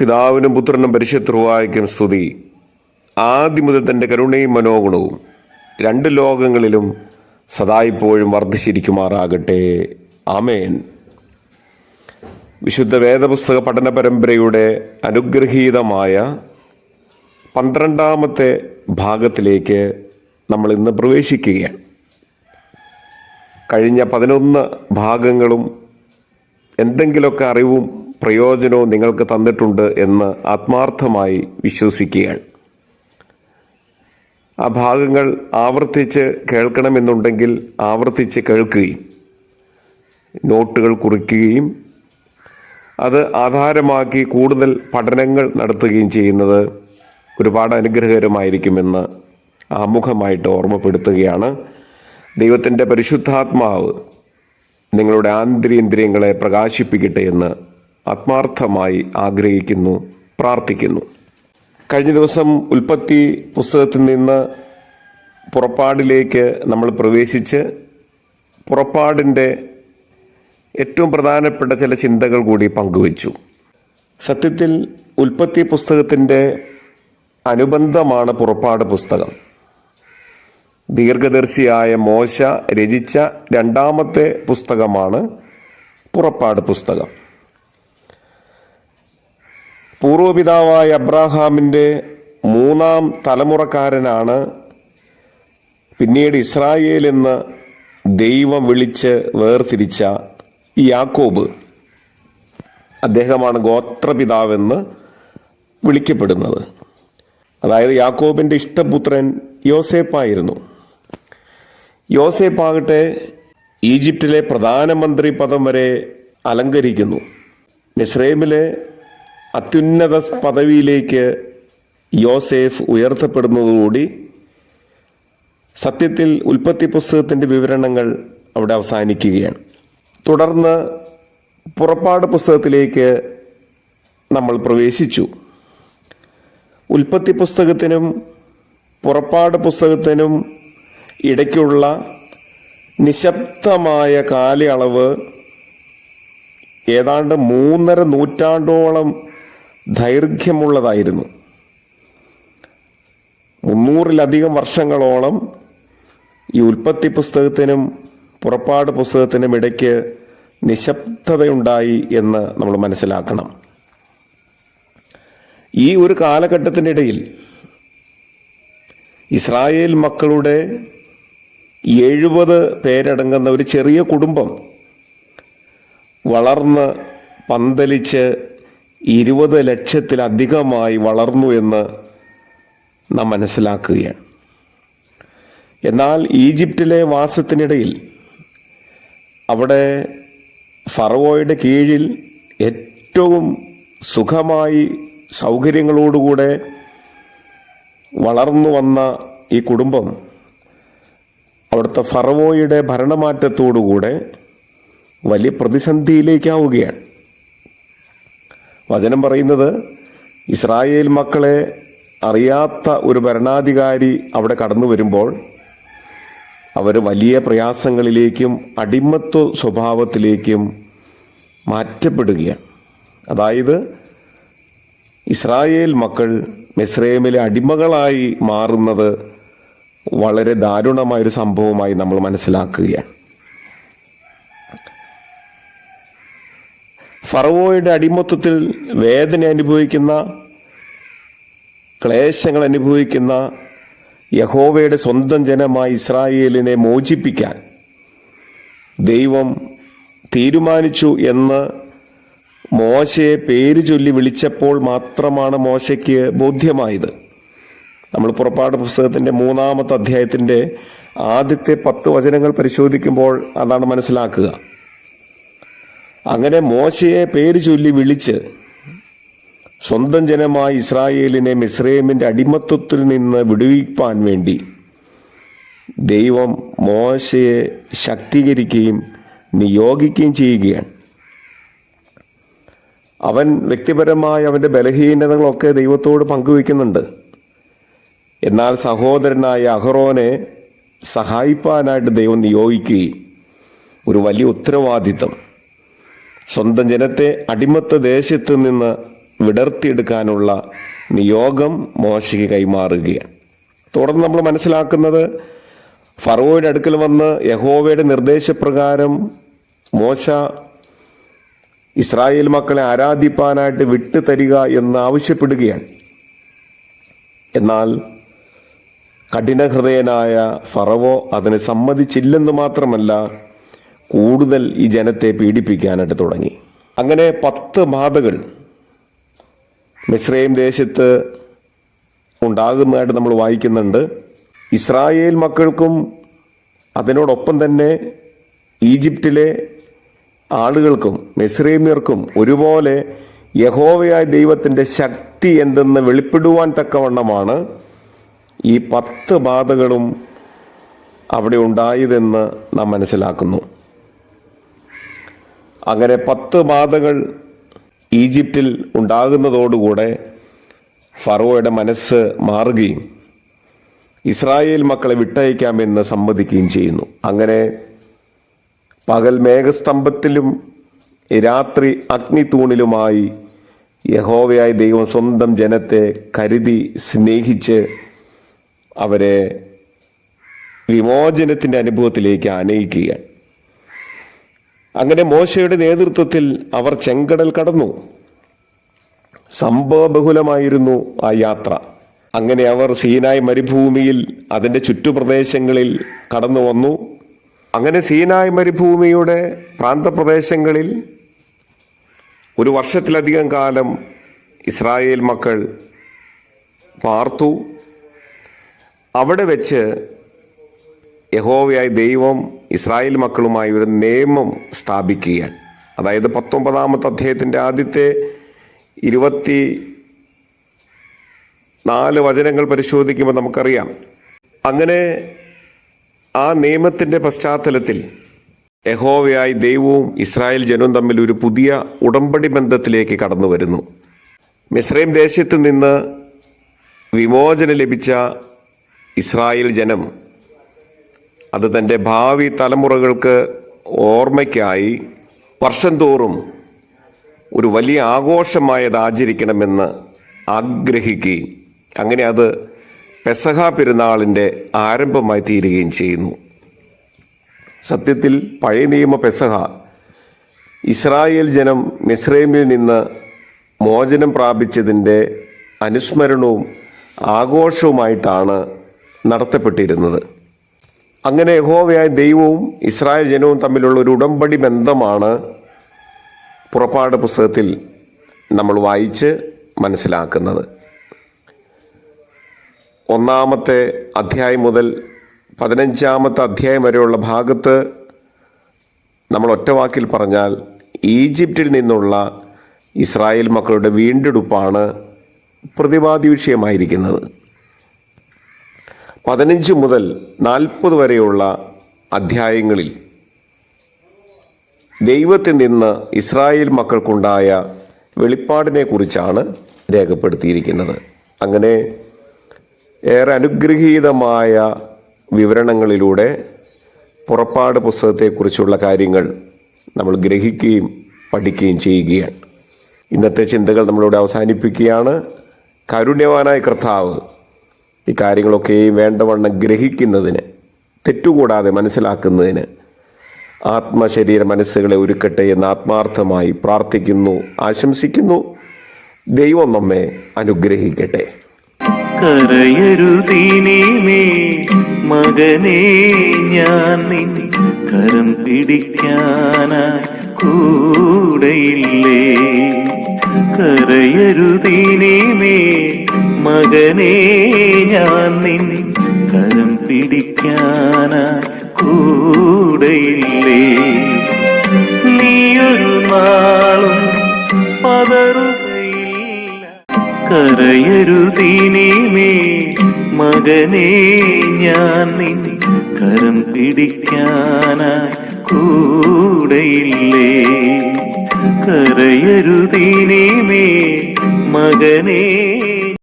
പിതാവിനും പുത്രനും പരിശുദ്ധവായിക്കും സ്തുതി. ആദ്യം മുതൽ തന്റെ കരുണയും മനോഗുണവും രണ്ട് ലോകങ്ങളിലും സദായിപ്പോഴും വർദ്ധിച്ചിരിക്കുമാറാകട്ടെ. ആമേൻ. വിശുദ്ധ വേദപുസ്തക പഠന പരമ്പരയുടെ അനുഗ്രഹീതമായ പന്ത്രണ്ടാമത്തെ ഭാഗത്തിലേക്ക് നമ്മൾ ഇന്ന് പ്രവേശിക്കുകയാണ്. കഴിഞ്ഞ പതിനൊന്ന് ഭാഗങ്ങളും എന്തെങ്കിലുമൊക്കെ അറിവും പ്രയോജനവും നിങ്ങൾക്ക് തന്നിട്ടുണ്ട് എന്ന് ആത്മാർത്ഥമായി വിശ്വസിക്കുകയാണ്. ആ ഭാഗങ്ങൾ ആവർത്തിച്ച് കേൾക്കണമെന്നുണ്ടെങ്കിൽ ആവർത്തിച്ച് കേൾക്കുകയും നോട്ടുകൾ കുറിക്കുകയും അത് ആധാരമാക്കി കൂടുതൽ പഠനങ്ങൾ നടത്തുകയും ചെയ്യുന്നത് ഒരുപാട് അനുഗ്രഹകരമായിരിക്കുമെന്ന് ആമുഖമായിട്ട് ഓർമ്മപ്പെടുത്തുകയാണ്. ദൈവത്തിന്റെ പരിശുദ്ധാത്മാവ് നിങ്ങളുടെ ആന്തരിന്ദ്രിയങ്ങളെ പ്രകാശിപ്പിക്കട്ടെ എന്ന് ആത്മാർത്ഥമായി ആഗ്രഹിക്കുന്നു പ്രാർത്ഥിക്കുന്നു. കഴിഞ്ഞ ദിവസം ഉൽപ്പത്തി പുസ്തകത്തിൽ നിന്ന് പുറപ്പാടിലേക്ക് നമ്മൾ പ്രവേശിച്ച് പുറപ്പാടിന്റെ ഏറ്റവും പ്രധാനപ്പെട്ട ചില ചിന്തകൾ കൂടി പങ്കുവച്ചു. സത്യത്തിൽ ഉൽപ്പത്തി പുസ്തകത്തിന്റെ അനുബന്ധമാണ് പുറപ്പാട് പുസ്തകം. ദീർഘദർശിയായ മോശ രചിച്ച രണ്ടാമത്തെ പുസ്തകമാണ് പുറപ്പാട് പുസ്തകം. പൂർവപിതാവായ അബ്രാഹാമിന്റെ മൂന്നാം തലമുറക്കാരനാണ് പിന്നീട് ഇസ്രായേൽ എന്ന് ദൈവം വിളിച്ച് വേർതിരിച്ച യാക്കോബ്. അദ്ദേഹമാണ് ഗോത്രപിതാവെന്ന് വിളിക്കപ്പെടുന്നത്. അതായത് യാക്കോബിന്റെ ഇഷ്ടപുത്രൻ യോസേപ്പായിരുന്നു. യോസേപ്പാകട്ടെ ഈജിപ്തിലെ പ്രധാനമന്ത്രി പദം വരെ അലങ്കരിക്കുന്നു. മിസ്രൈമിലെ അത്യുന്നത പദവിയിലേക്ക് യോസേഫ് ഉയർത്തപ്പെടുന്നതോടുകൂടി സത്യത്തിൽ ഉൽപ്പത്തി പുസ്തകത്തിന്റെ വിവരണങ്ങൾ അവിടെ അവസാനിക്കുകയാണ്. തുടർന്ന് പുറപ്പാട് പുസ്തകത്തിലേക്ക് നമ്മൾ പ്രവേശിച്ചു. ഉൽപ്പത്തി പുസ്തകത്തിനും പുറപ്പാട് പുസ്തകത്തിനും ഇടയ്ക്കുള്ള നിശബ്ദമായ കാലയളവ് ഏതാണ്ട് മൂന്നര നൂറ്റാണ്ടോളം ദൈർഘ്യമുള്ളതായിരുന്നു. മുന്നൂറിലധികം വർഷങ്ങളോളം ഈ ഉൽപ്പത്തി പുസ്തകത്തിനും പുറപ്പാട് പുസ്തകത്തിനും ഇടയ്ക്ക് നിശബ്ദതയുണ്ടായി എന്ന് നമ്മൾ മനസ്സിലാക്കണം. ഈ ഒരു കാലഘട്ടത്തിനിടയിൽ ഇസ്രായേൽ മക്കളുടെ എഴുപത് പേരടങ്ങുന്ന ഒരു ചെറിയ കുടുംബം വളർന്ന് പന്തലിച്ച് ഇരുപത് ലക്ഷത്തിലധികമായി വളർന്നു എന്ന് നാം മനസ്സിലാക്കുകയാണ്. എന്നാൽ ഈജിപ്തിലെ വാസത്തിനിടയിൽ അവിടെ ഫറവോയുടെ കീഴിൽ ഏറ്റവും സുഖമായി സൗകര്യങ്ങളോടുകൂടെ വളർന്നു വന്ന ഈ കുടുംബം അവിടുത്തെ ഫറവോയുടെ ഭരണമാറ്റത്തോടുകൂടെ വലിയ പ്രതിസന്ധിയിലേക്കാവുകയാണ്. വചനം പറയുന്നത് ഇസ്രായേൽ മക്കളെ അറിയാത്ത ഒരു ഭരണാധികാരി അവിടെ കടന്നു വരുമ്പോൾ അവർ വലിയ പ്രയാസങ്ങളിലേക്കും അടിമത്വ സ്വഭാവത്തിലേക്കും മാറ്റപ്പെടുകയാണ്. അതായത് ഇസ്രായേൽ മക്കൾ മിസ്രൈമിലെ അടിമകളായി മാറുന്നത് വളരെ ദാരുണമായൊരു സംഭവമായി നമ്മൾ മനസ്സിലാക്കുകയാണ്. ഫറവോയുടെ അടിമത്തത്തിൽ വേദന അനുഭവിക്കുന്ന ക്ലേശങ്ങൾ അനുഭവിക്കുന്ന യഹോവയുടെ സ്വന്തം ജനമായ ഇസ്രായേലിനെ മോചിപ്പിക്കാൻ ദൈവം തീരുമാനിച്ചു എന്ന് മോശയെ പേര് ചൊല്ലി വിളിച്ചപ്പോൾ മാത്രമാണ് മോശയ്ക്ക് ബോധ്യമായത്. നമ്മൾ പുറപ്പാട് പുസ്തകത്തിന്റെ മൂന്നാമത്തെ അധ്യായത്തിന്റെ ആദ്യത്തെ പത്ത് വചനങ്ങൾ പരിശോധിക്കുമ്പോൾ അതാണ് മനസ്സിലാക്കുക. അങ്ങനെ മോശയെ പേര് ചൊല്ലി വിളിച്ച് സ്വന്തം ജനമായ ഇസ്രായേലിനെ മിസ്രൈമിന്റെ അടിമത്വത്തിൽ നിന്ന് വിടുവിപ്പാൻ വേണ്ടി ദൈവം മോശയെ ശക്തീകരിക്കുകയും നിയോഗിക്കുകയും ചെയ്യുകയാണ്. അവൻ വ്യക്തിപരമായ അവന്റെ ബലഹീനതകളൊക്കെ ദൈവത്തോട് പങ്കുവയ്ക്കുന്നുണ്ട്. എന്നാൽ സഹോദരനായ അഹ്റോനെ സഹായിപ്പാനായിട്ട് ദൈവം നിയോഗിക്കുകയും ഒരു വലിയ ഉത്തരവാദിത്തം. സ്വന്തം ജനത്തെ അടിമത്ത ദേശത്ത് നിന്ന് വിടർത്തിയെടുക്കാനുള്ള നിയോഗം മോശയ്ക്ക് കൈമാറുകയാണ്. തുടർന്ന് നമ്മൾ മനസ്സിലാക്കുന്നത് ഫറോയുടെ അടുക്കൽ വന്ന് യഹോവയുടെ നിർദ്ദേശപ്രകാരം മോശ ഇസ്രായേൽ മക്കളെ ആരാധിപ്പാനായിട്ട് വിട്ടു തരിക എന്ന് ആവശ്യപ്പെടുകയാണ്. എന്നാൽ കഠിനഹൃദയനായ ഫറവോ അതിന് സമ്മതിച്ചില്ലെന്ന് മാത്രമല്ല കൂടുതൽ ഈ ജനത്തെ പീഡിപ്പിക്കാനായിട്ട് തുടങ്ങി. അങ്ങനെ പത്ത് ബാധകൾ മിസ്രൈം ദേശത്ത് ഉണ്ടാകുന്നതായിട്ട് നമ്മൾ വായിക്കുന്നുണ്ട്. ഇസ്രായേൽ മക്കൾക്കും അതിനോടൊപ്പം തന്നെ ഈജിപ്തിലെ ആളുകൾക്കും മിസ്രൈമ്യർക്കും ഒരുപോലെ യഹോവയായ ദൈവത്തിന്റെ ശക്തി എന്തെന്ന് വെളിപ്പെടുവാൻ തക്കവണ്ണമാണ് ഈ പത്ത് ബാധകളും അവിടെ ഉണ്ടായതെന്ന് നാം മനസ്സിലാക്കുന്നു. അങ്ങനെ പത്ത് മാതകൾ ഈജിപ്തിൽ ഉണ്ടാകുന്നതോടുകൂടെ ഫറോയുടെ മനസ്സ് മാറുകയും ഇസ്രായേൽ മക്കളെ വിട്ടയക്കാമെന്ന് സമ്മതിക്കുകയും ചെയ്യുന്നു. അങ്ങനെ പകൽ മേഘസ്തംഭത്തിലും രാത്രി അഗ്നിത്തൂണിലുമായി യഹോവയായ ദൈവം സ്വന്തം ജനത്തെ കരുതി സ്നേഹിച്ച് അവരെ വിമോചനത്തിന്റെ അനുഭവത്തിലേക്ക് ആനയിക്കുകയാണ്. അങ്ങനെ മോശയുടെ നേതൃത്വത്തിൽ അവർ ചെങ്കടൽ കടന്നു. സംഭവബഹുലമായിരുന്നു ആ യാത്ര. അങ്ങനെ അവർ സീനായ് മരുഭൂമിയിൽ അതിന്റെ ചുറ്റുപ്രദേശങ്ങളിൽ കടന്നു വന്നു. അങ്ങനെ സീനായ് മരുഭൂമിയുടെ പ്രാന്തപ്രദേശങ്ങളിൽ ഒരു വർഷത്തിലധികം കാലം ഇസ്രായേൽ മക്കൾ പാർത്തു. അവിടെ വെച്ച് യഹോവയായ ദൈവം ഇസ്രായേൽ മക്കളുമായി ഒരു നിയമം സ്ഥാപിക്കുകയാണ്. അതായത് പത്തൊമ്പതാമത്തെ അദ്ദേഹത്തിന്റെ ആദ്യത്തെ ഇരുപത്തി നാല് വചനങ്ങൾ പരിശോധിക്കുമ്പോൾ നമുക്കറിയാം. അങ്ങനെ ആ നിയമത്തിന്റെ പശ്ചാത്തലത്തിൽ യഹോവയായി ദൈവവും ഇസ്രായേൽ ജനവും തമ്മിൽ ഒരു പുതിയ ഉടമ്പടി ബന്ധത്തിലേക്ക് കടന്നു വരുന്നു. മിസ്രൈം ദേശത്ത് നിന്ന് വിമോചനം ലഭിച്ച ഇസ്രായേൽ ജനം അത് തന്റെ ഭാവി തലമുറകൾക്ക് ഓർമ്മയ്ക്കായി വർഷം തോറും ഒരു വലിയ ആഘോഷമായത് ആചരിക്കണമെന്ന് ആഗ്രഹിക്കുകയും അങ്ങനെ അത് പെസഹ പെരുന്നാളിന്റെ ആരംഭമായി തീരുകയും ചെയ്യുന്നു. സത്യത്തിൽ പഴയ നിയമ പെസഹ ഇസ്രായേൽ ജനം മിസ്രൈമിൽ നിന്ന് മോചനം പ്രാപിച്ചതിന്റെ അനുസ്മരണവും ആഘോഷവുമായിട്ടാണ് നടത്തപ്പെട്ടിരുന്നത്. അങ്ങനെ യഹോവയായ ദൈവവും ഇസ്രായേൽ ജനവും തമ്മിലുള്ള ഒരു ഉടമ്പടി ബന്ധമാണ് പുറപ്പാട് പുസ്തകത്തിൽ നമ്മൾ വായിച്ച് മനസ്സിലാക്കുന്നത്. ഒന്നാമത്തെ അധ്യായം മുതൽ പതിനഞ്ചാമത്തെ അധ്യായം വരെയുള്ള ഭാഗത്ത് നമ്മൾ ഒറ്റവാക്കിൽ പറഞ്ഞാൽ ഈജിപ്തിൽ നിന്നുള്ള ഇസ്രായേൽ മക്കളുടെ വീണ്ടെടുപ്പാണ് പ്രതിപാദ്യ വിഷയമായിരിക്കുന്നത്. പതിനഞ്ച് മുതൽ നാൽപ്പത് വരെയുള്ള അധ്യായങ്ങളിൽ ദൈവത്തിൽ നിന്ന് ഇസ്രായേൽ മക്കൾക്കുണ്ടായ വെളിപ്പാടിനെ കുറിച്ചാണ് രേഖപ്പെടുത്തിയിരിക്കുന്നത്. അങ്ങനെ ഏറെ അനുഗ്രഹീതമായ വിവരണങ്ങളിലൂടെ പുറപ്പാട് പുസ്തകത്തെക്കുറിച്ചുള്ള കാര്യങ്ങൾ നമ്മൾ ഗ്രഹിക്കുകയും പഠിക്കുകയും ചെയ്യുകയാണ്. ഇന്നത്തെ ചിന്തകൾ നമ്മളിവിടെ അവസാനിപ്പിക്കുകയാണ്. കാരുണ്യവാനായ കർത്താവ് ഈ കാര്യങ്ങളൊക്കെയും വേണ്ടവണ്ണം ഗ്രഹിക്കുന്നതിന് തെറ്റുകൂടാതെ മനസ്സിലാക്കുന്നതിന് ആത്മശരീര മനസ്സുകളെ ഒരുക്കട്ടെ എന്ന് ആത്മാർത്ഥമായി പ്രാർത്ഥിക്കുന്നു ആശംസിക്കുന്നു. ദൈവം നമ്മെ അനുഗ്രഹിക്കട്ടെ. കരയരുതീനീമേ മകനേ ഞാൻ നിൻ കരം പിടിക്കാനായി കൂടെയില്ലേ? കരയരുതീനീമേ മകനേ ഞാൻ നിൻ കരം പിടിക്കാനാ കൂടെയില്ലേ? നീയൊരു നാളും പതറുകയില്ല. കരയരുതിനിമേ മകനേ ഞാൻ നിൻ കരം പിടിക്കാനാ കൂടെയില്ലേ? കരയരുതിനിമേ മകനേ